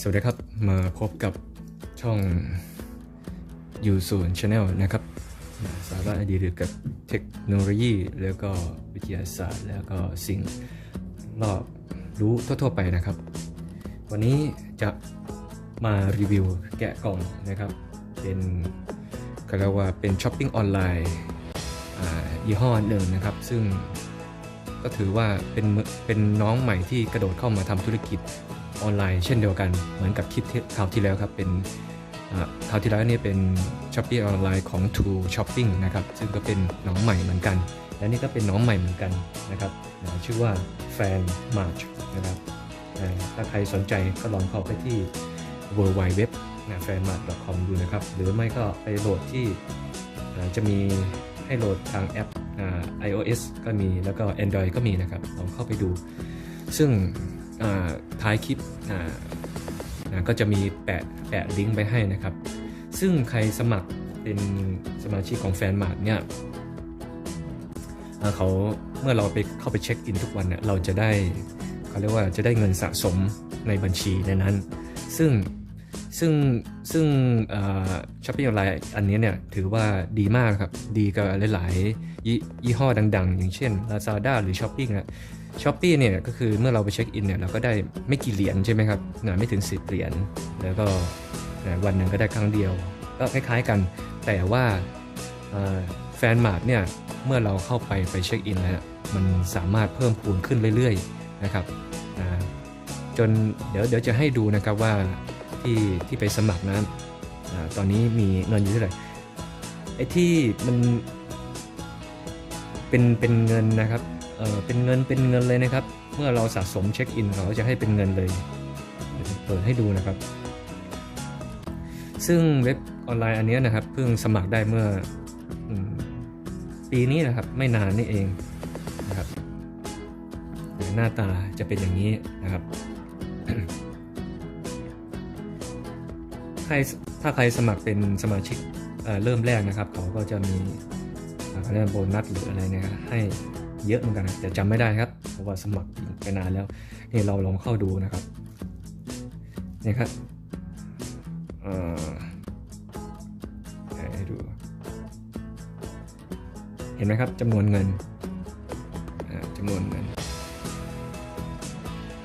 สวัสดีครับ มาพบกับช่องยูศูนย์ชาแนลนะครับ สาระอดีตเกี่ยวกับเทคโนโลยี แล้วก็วิทยาศาสตร์ แล้วก็สิ่งรอบรู้ทั่ว ๆ ไปนะครับ วันนี้จะมารีวิวแกะกล่องนะครับ เป็นก็เรียกว่าเป็นช้อปปิ้งออนไลน์ยี่ห้อหนึ่งนะครับ ซึ่งก็ถือว่าเป็นเป็นน้องใหม่ที่กระโดดเข้ามาทำธุรกิจ ออนไลน์เช่นเดียวกัน เหมือนกับคลิปที่คราวที่แล้วครับ เป็นอ่าคราวที่แล้วนี่เป็นช้อปปี้ออนไลน์ของ True Shopping นะครับ ซึ่งก็เป็นน้องใหม่เหมือนกัน และนี่ก็เป็นน้องใหม่เหมือนกันนะครับ ชื่อว่าแฟนมาร์ชนะครับถ้าใครสนใจก็ลองเข้าไปที่ w w w f a n m a r t c o m ดูนะครับ หรือไม่ก็ไปโหลดที่จะมีให้โหลดทางแอป iOS ก็มีแล้วก็ Android ก็มีนะครับ ลองเข้าไปดู ซึ่ง ท้ายคลิปก็จะมีแปะแปะลิงก์ไปให้นะครับ ซึ่งใครสมัครเป็นสมาชิกของแฟนมาร์ทเนี่ยเขาเมื่อเราไปเข้าไปเช็คอินทุกวันเนี่ยเราจะได้เขาเรียกว่าจะได้เงินสะสมในบัญชีในนั้น ซึ่งซึ่งซึ่งช้อปปี้ออนไลน์อันนี้เนี่ยถือว่าดีมากครับ ดีกับหลาย ๆ ยี่ยี่ห้อดัง ๆ อย่างเช่น Lazada หรือ s h o p ปี้นะช้อปปี้เนี่ยก็คือเมื่อเราไปเช็คอินเนี่ยเราก็ได้ไม่กี่เหรียญใช่ไหมครับนะไม่ถึง 10 เหรียญแล้วก็วันหนึ่งก็ได้ครั้งเดียว ก็คล้ายๆกัน แต่ว่าแฟนมาร์ทเนี่ยเมื่อเราเข้าไปไปเช็คอินแล้วมันสามารถเพิ่มพูนขึ้นเรื่อยๆนะครับนะจนเดี๋ยวเดี๋ยวจะให้ดูนะครับว่าที่ที่ไปสมัครนะอาตอนนี้มีเงินอยู่เท่าไหร่ไอ้ที่มัน เป็นเป็นเงินนะครับเออเป็นเงินเป็นเงินเลยนะครับ เมื่อเราสะสมเช็คอินเขาจะให้เป็นเงินเลยเปิดให้ดูนะครับ ซึ่งเว็บออนไลน์อันนี้นะครับ เพิ่งสมัครได้เมื่อปีนี้นะครับไม่นานนี่เองนะครับหน้าตาจะเป็นอย่างนี้นะครับใครถ้าใครสมัครเป็นสมาชิกเเริ่มแรกนะครับเขาก็จะมี เขาเรียกโบนัสหรืออะไรเนะครับให้เยอะเหมือนกันนะแต่จำไม่ได้ครับเพราะว่าสมัครไปนานแล้วนี่เราลองเข้าดูนะครับนี่ครับเออให้ดู เห็นไหมครับจำนวนเงินอ่าจำนวนเงิน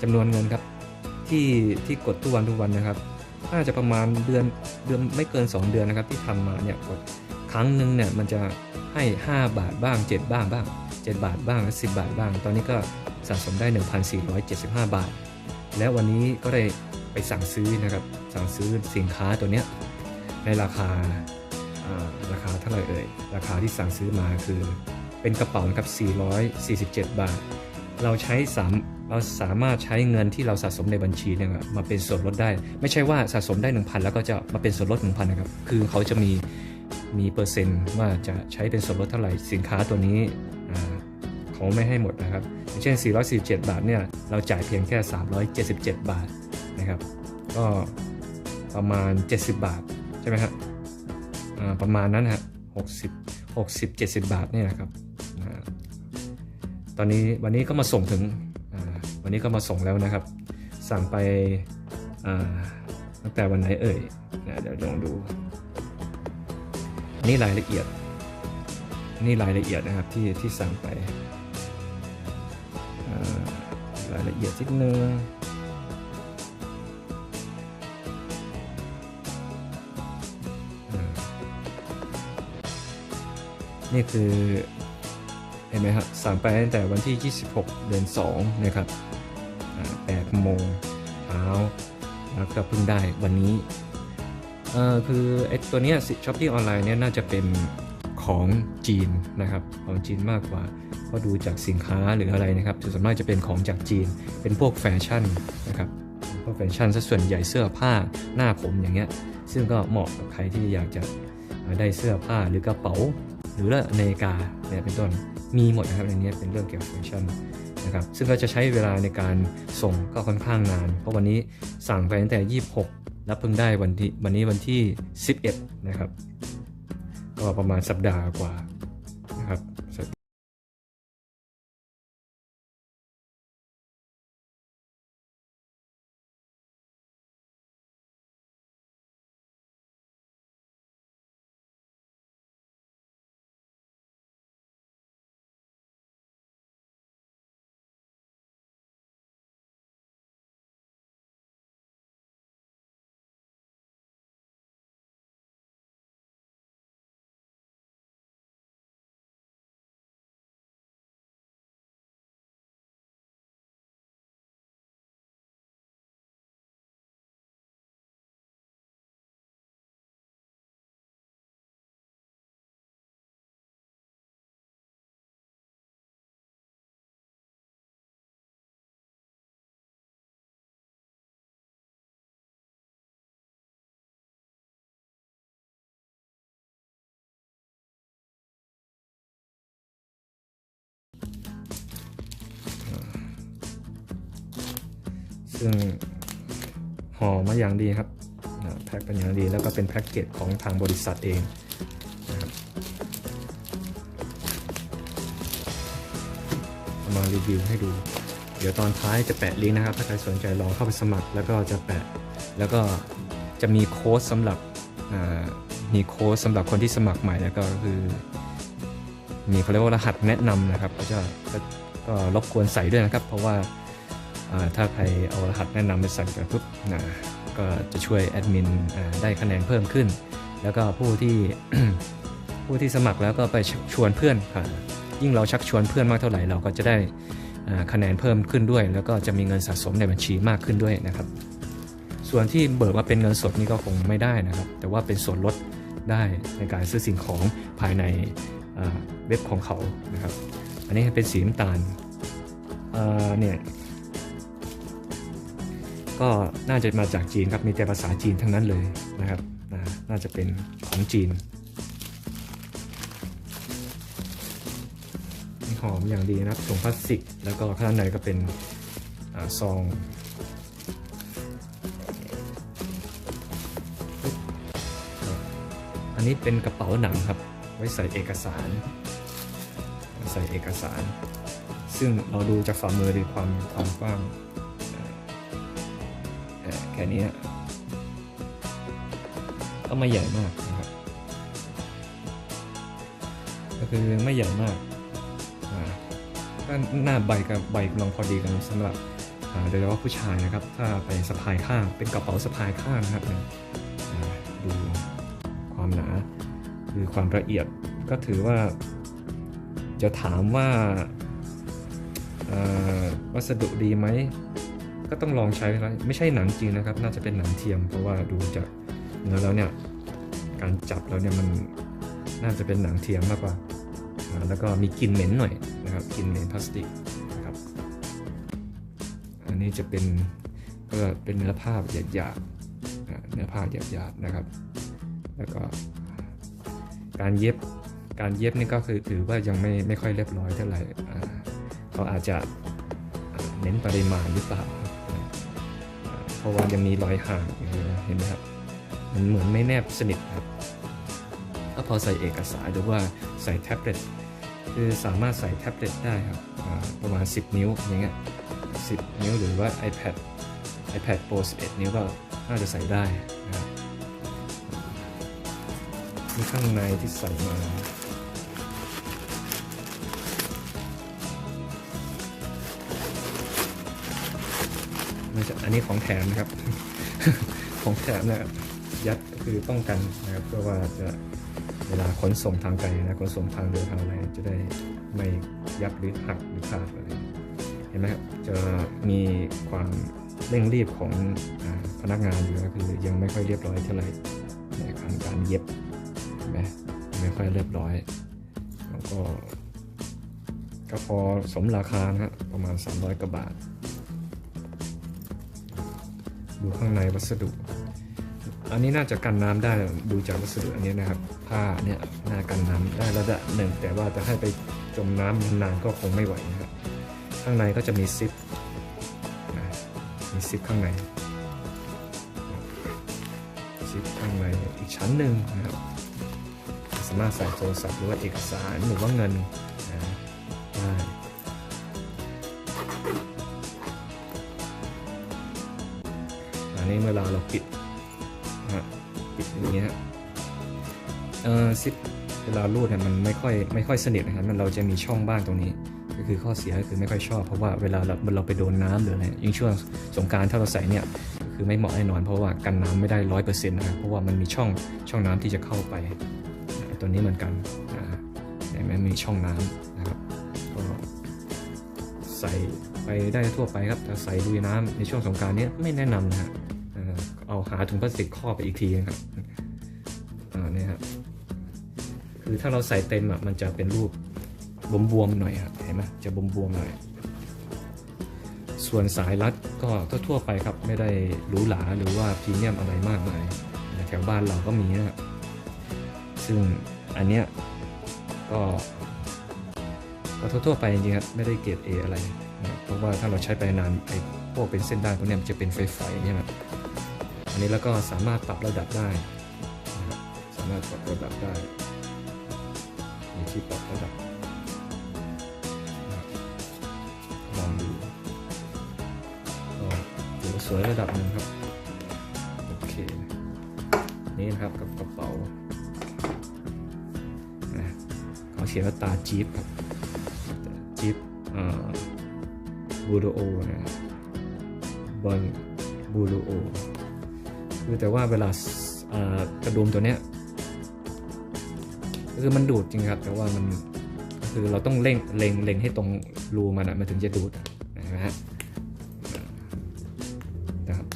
จำนวนเงินครับที่ที่กดทุกวันทุกวันนะครับน่าจะประมาณเดือนเดือนไม่เกิน 2 เดือนนะครับ ที่ทำมาเนี่ยกดครั้งหนึ่งเนี่ยมันจะ ให้ 5 บาทบ้าง 7 บ้างบ้าง 7 บาทบ้าง 10 บาทบ้าง ตอนนี้ก็สะสมได้ 1,475 บาท แล้ววันนี้ก็ได้ไปสั่งซื้อนะครับ สั่งซื้อสินค้าตัวเนี้ยในราคาราคาเท่าไหร่เอ่ย ราคาที่สั่งซื้อมาคือเป็นกระเป๋านะครับ447 บาท เราใช้สามเราสามารถใช้เงินที่เราสะสมในบัญชีเนี่ยครับมาเป็นส่วนลดได้ ไม่ใช่ว่าสะสมได้ 1,000 แล้วก็จะมาเป็นส่วนลด 1,000 นะครับ คือเขาจะมี มีเปอร์เซ็นต์ว่าจะใช้เป็นส่วนลดเท่าไหร่สินค้าตัวนี้เขาไม่ให้หมดนะครับเช่น 447 บาทเนี่ยเราจ่ายเพียงแค่ 377 บาทนะครับ ก็ประมาณ 70 บาทใช่ไหมครับประมาณนั้นฮะ60 60 70 บาทเนี่ยนะครับตอนนี้วันนี้ก็มาส่งถึงวันนี้ก็มาส่งแล้วนะครับ สั่งไปตั้งแต่วันไหนเอ่ยเดี๋ยวลองดู นี่รายละเอียด นี่รายละเอียดนะครับที่ที่สั่งไปรายละเอียดนิดนึงอ่านี่คือเห็นไหมครับสั่งไปตั้งแต่วันที่ 26 เดือน 2 นะครับ8โมงเช้าแล้วก็เพิ่งได้วันนี้ เออคือไอ้ตัวเนี้ยช้อปปี้ออนไลน์เนี่ยน่าจะเป็นของจีนนะครับของจีนมากกว่าเพราะดูจากสินค้าหรืออะไรนะครับส่วนมากจะเป็นของจากจีน เป็นพวกแฟชั่นนะครับพวกแฟชั่นซะส่วนใหญ่เสื้อผ้าหน้าผมอย่างเงี้ยซึ่งก็เหมาะกับใครที่อยากจะได้เสื้อผ้าหรือกระเป๋า หรือว่านาฬิกาเนี่ยเป็นต้นมีหมดนะครับในนี้เป็นเรื่องเกี่ยวกับแฟชั่นนะครับซึ่งก็จะใช้เวลาในการส่งก็ค่อนข้างนาน เพราะวันนี้สั่งไปตั้งแต่ 26 รับเพิ่งได้วันที่วันนี้วันที่ 11 นะครับ ก็ประมาณสัปดาห์กว่านะครับ ซึ่งห่อมาอย่างดีครับแพ็คเป็นอย่างดีแล้วก็เป็นแพ็กเกจของทางบริษัทเองนะครับมารีวิวให้ดู เดี๋ยวตอนท้ายจะแปะลิงก์นะครับ ถ้าใครสนใจลองเข้าไปสมัคร แล้วก็จะแปะ แล้วก็จะมีโค้ดสำหรับมีโค้ดสำหรับคนที่สมัครใหม่แล้วก็คือ มีเขาเรียกว่ารหัสแนะนำนะครับก็จะก็รบกวนใส่ด้วยนะครับ เพราะว่า ถ้าใครเอารหัสแนะนำไปใส่ไปปุ๊บนะก็จะช่วยแอดมินได้คะแนนเพิ่มขึ้น แล้วก็ผู้ที่ผู้ที่สมัครแล้วก็ไปชวนเพื่อนค่ะยิ่งเราชักชวนเพื่อนมากเท่าไหร่เราก็จะได้คะแนนเพิ่มขึ้นด้วย แล้วก็จะมีเงินสะสมในบัญชีมากขึ้นด้วยนะครับ ส่วนที่เบิกมาเป็นเงินสดนี่ก็คงไม่ได้นะครับ แต่ว่าเป็นส่วนลดได้ในการซื้อสิ่งของภายในเว็บของเขานะครับ อันนี้เป็นสีน้ำตาลเนี่ย ก็น่าจะมาจากจีนครับมีแต่ภาษาจีนทั้งนั้นเลยนะครับน,น่าจะเป็นของจีนหอมอย่างดีนะครับถุงพลาสติก แล้วก็ข้างในก็เป็นอซองอันนี้เป็นกระเป๋าหนังครับ ไว้ใส่เอกสาร ใส่เอกสาร ซึ่งเราดูจากฝ่ามือดีความความกว้าง แค่นี้ก็ไม่ใหญ่มากนะครับ ก็คือไม่ใหญ่มากก็หน้าใบกับใบกำลังพอดีกันสำหรับโดยเฉพาะผู้ชายนะครับ ถ้าไปสะพายข้างเป็นกระเป๋าสะพายข้างนะครับดูความหนาคือความละเอียดก็ถือว่าจะถามว่าวัสดุดีไหม ก็ต้องลองใช้แล้วไม่ใช่หนังจริงนะครับ น่าจะเป็นหนังเทียม เพราะว่าดูจากเนื้อแล้วเนี่ยการจับแล้วเนี่ยมันน่าจะเป็นหนังเทียมมากกว่า แล้วก็มีกลิ่นเหม็นหน่อยนะครับกลิ่นเหม็นพลาสติกนะครับ อันนี้จะเป็นก็เป็นเนื้อผ้าหยาบๆเนื้อผ้าหยาบๆนะครับ แล้วก็การเย็บการเย็บนี่ก็คือถือว่ายังไม่ไม่ค่อยเรียบร้อยเท่าไหร่เขาอาจจะเน้นปริมาณหรือเปล่า เพราะว่ายังมีรอยห่างอยู่นะเห็นไหมครับมันเหมือนไม่แนบสนิทครับก็พอใส่เอกสารหรือว่าใส่แท็บเล็ตคือสามารถใส่แท็บเล็ตได้ครับประมาณ 10 นิ้วอย่างเงี้ย10 นิ้วหรือว่า iPad iPad Pro 11 นิ้วก็น่าจะใส่ได้นะครับมีข้างในที่ใส่มา อันนี้ของแถมนะครับ ของแถมนะครับยัดคือป้องกันนะครับ เพื่อว่าจะเวลาขนส่งทางไกลนะขนส่งทางเรือทางอะไรจะได้ไม่ยับหรือหักหรือขาดอะไรเห็นไหมครับจะมีความเร่งรีบของอพนักงานอยู่ก็คือยังไม่ค่อยเรียบร้อยเท่าไหร่ในการการเย็บเห็นไหมไม่ค่อยเรียบร้อยแล้วก็ก็พอสมราคานะฮะประมาณ 300กว่าบาท ดูข้างในวัสดุ อันนี้น่าจะกันน้ำได้ดูจากวัสดุอันนี้นะครับ ผ้าเนี่ยน่ากันน้ำได้ระดับหนึ่งแต่ว่าจะให้ไปจมน้ำนานก็คงไม่ไหวนะครับ ข้างในก็จะมีซิปมีซิปข้างในซิปข้างในอีกชั้นหนึ่งนะครับสามารถใส่โทรศัพท์หรือว่าเอกสารหรือว่าเงิน อันนี้เวลาเราปิดปิดอย่างเงี้ยเออซิปเวลารูดเนี่ยมันไม่ค่อยไม่ค่อยสนิทนะครับมันเราจะมีช่องบ้างตรงนี้ ก็คือข้อเสียก็คือไม่ค่อยชอบ เพราะว่าเวลาเราเราไปโดนน้ำหรืออะไรยิ่งช่วงสงการถ้าเราใส่เนี่ยคือไม่เหมาะแน่นอน เพราะว่ากันน้ำไม่ได้ร้อยเปอร์เซ็นต์นะครับเพราะว่ามันมีช่องช่องน้ำที่จะเข้าไปตัวนี้เหมือนกันนะฮะเห็นไหมมีช่องน้ำนะครับก็ใส่ ไปได้ทั่วไปครับแต่ใส่ลุยน้ำในช่วงสงการนี้ไม่แนะนำนะฮะเอ่อเอาหาถุงพลาสติกครอบไปอีกทีนะครับอ่าเนี่ยครับคือถ้าเราใส่เต็มอะมันจะเป็นรูปบวมๆหน่อยครับเห็นไหมจะบวมๆหน่อย ส่วนสายรัดก็ทั่วไปครับไม่ได้หรูหราหรือว่าพรีเมียมอะไรมากมายแถวบ้านเราก็มีนะครับซึ่งอันเนี้ยก็ก็ทั่วๆไปจริงๆครับไม่ได้เกรดเออะไร รับเพราะว่าถ้าเราใช้ไปนานไอ้พวกเป็นเส้นได้พวกนี้มันจะเป็นไฟไฟเนี่ยครับอันนี้แล้วก็สามารถปรับระดับได้นะสามารถปรับระดับได้มีที่ปรับระดับลองดูก็ถือสวยระดับหนึ่งครับโอเคนี่นะครับกับกระเป๋านะเขาเขียนว่าตาจี๊ปครับ บูโรโอนะบอลบูโรโอคือแต่ว่าเวลากระดุมตัวเนี้ยคือมันดูดจริงครับ แต่ว่ามันคือเราต้องเร่งเล็งเล็งให้ตรงรูมันอะมันถึงจะดูดนะฮะนะครับ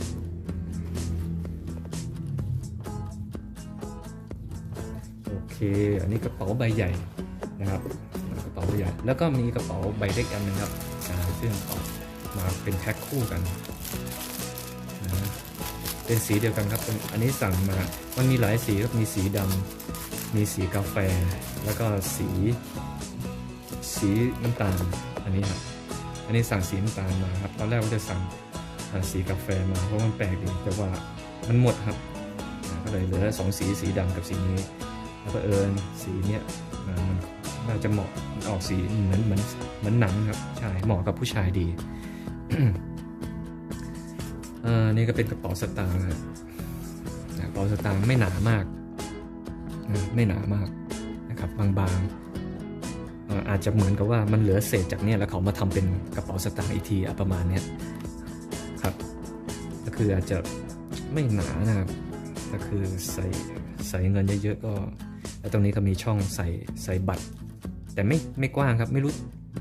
โอเค อันนี้กระเป๋าใบใหญ่ แล้วก็มีกระเป๋าใบเล็กอันหนึงครับซึ่งเขามาเป็นแพ็คคู่กันนะเป็นสีเดียวกันครับเป็นอันนี้สั่งมา มันมีหลายสีครับ มีสีดำมีสีกาแฟ แล้วก็สี สีน้ำตาล อันนี้ครับ อันนี้สั่งสีน้ำตาลมาครับ ตอนแรกว่าจะสั่งสีกาแฟมา เพราะมันแปลกดี แต่ว่ามันหมดครับ ก็เลยเหลือสองสี สีดำกับสีนี้ แล้วก็เอิญสีเนี้ยมัน น่าจะเหมาะออกสีเหมือนเหมือนเหมือนหนังครับใช่เหมาะกับผู้ชายดีอ่านี่ก็เป็นกระเป๋าสตางค์นะกระเป๋าสตางค์ไม่หนามากไม่หนามากนะครับบางๆอาอาจจะเหมือนกับว่ามันเหลือเศษจากเนี้ยแล้วเขามาทำเป็นกระเป๋าสตางค์อีกทีประมาณเนี้ยครับ ก็คืออาจจะไม่หนานะครับก็คือใส่ใส่เงินเยอะๆก็แล้วตรงนี้ก็มีช่องใส่ใส่บัตร แต่ไม่ไม่กว้างครับไม่รู้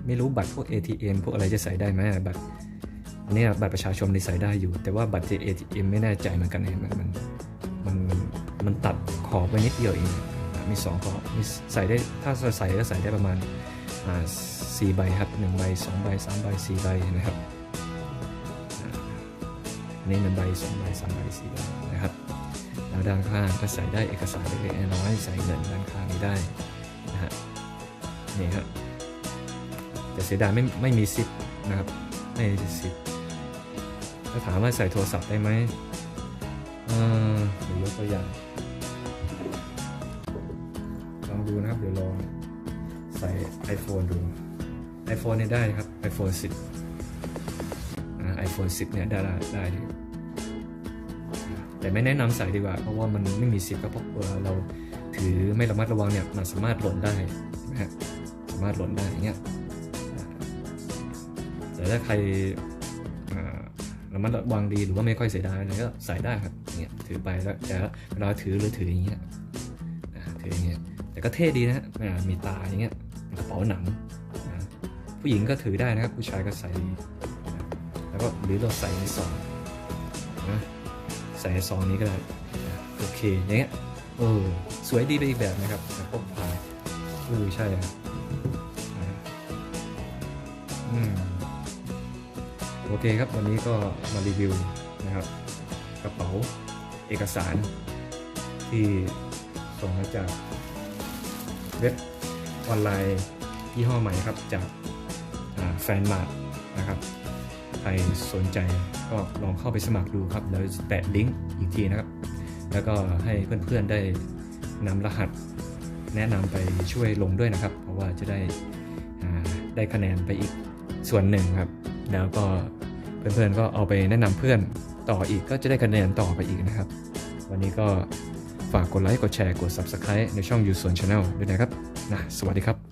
ไม่รู้บัตรพวก ATM พวกอะไรจะใส่ได้ไหมบัตรอันเนี้ยบัตรประชาชนนี่ใส่ได้อยู่ แต่ว่าบัตร ATM ไม่แน่ใจเหมือนกันเองมันมันมันมันตัดขอบไปนิดเดียวเองมีสองขอบมีใส่ได้ถ้าใส่ก็ใส่ได้ประมาณอ่าสี่ใบครับหนึ่งใบสองใบสามใบสี่ใบนะครับอันนี้หนึ่งใบสองใบสามใบสี่ใบนะครับแล้วด้านข้างก็ใส่ได้เอกสารเล็กๆน้อยๆใส่เงินด้านข้างนี้ได้ นี่ครับแต่เสียดายไม่ไม่มีซิปนะครับไม่มีซิปถ้าถามว่าใส่โทรศัพท์ได้ไหมเออเดี๋ยวยกตัวอย่างลองดูนะครับ เดี๋ยวลองใส่ iPhone ดู iPhone เนี่ยได้ครับ iPhone 10อ่า iPhone 10 เนี่ยได้ได้แต่ไม่แนะนำใส่ดีกว่า เพราะว่ามันไม่มีซิปครับเพราะเวลาเราถือไม่ระมัดระวังเนี่ยมันสามารถหล่นได้นะฮะ สามารถหล่นได้อย่างเงี้ยแต่ถ้าใครอ่าระมัดระวังดีหรือว่าไม่ค่อยเสียดายอะไรก็ใส่ได้ครับอย่างเงี้ยถือไปแล้วแต่เวลาถือหรือถืออย่างเงี้ยถืออย่างเงี้ยแต่ก็เท่ดีนะมีตาอย่างเงี้ยกระเป๋าหนังผู้หญิงก็ถือได้นะครับผู้ชายก็ใส่ดีแล้วก็หรือเราใส่ในซองนะใส่ในซองนี้ก็ได้นะโอเคอย่างเงี้ยเออสวยดีไปอีกแบบนะครับแต่พกพาเออใช่ครับ โอเคครับวันนี้ก็มารีวิวนะครับกระเป๋าเอกสารที่ส่งมาจากเว็บออนไลน์ยี่ห้อใหม่ครับจากแฟนมาร์ทนะครับ ใครสนใจก็ลองเข้าไปสมัครดูครับ แล้วแปะลิงก์อีกทีนะครับ แล้วก็ให้เพื่อนๆได้นำรหัสแนะนำไปช่วยลงด้วยนะครับ เพราะว่าจะได้ได้คะแนนไปอีก ส่วนหนึ่งครับ แล้วก็เพื่อนๆก็เอาไปแนะนำเพื่อนต่ออีกก็จะได้คะแนนต่อไปอีกนะครับ วันนี้ก็ฝากกดไลค์กดแชร์กด Subscribe ในช่องยูส่วน Channel ด้วยนะครับนะสวัสดีครับ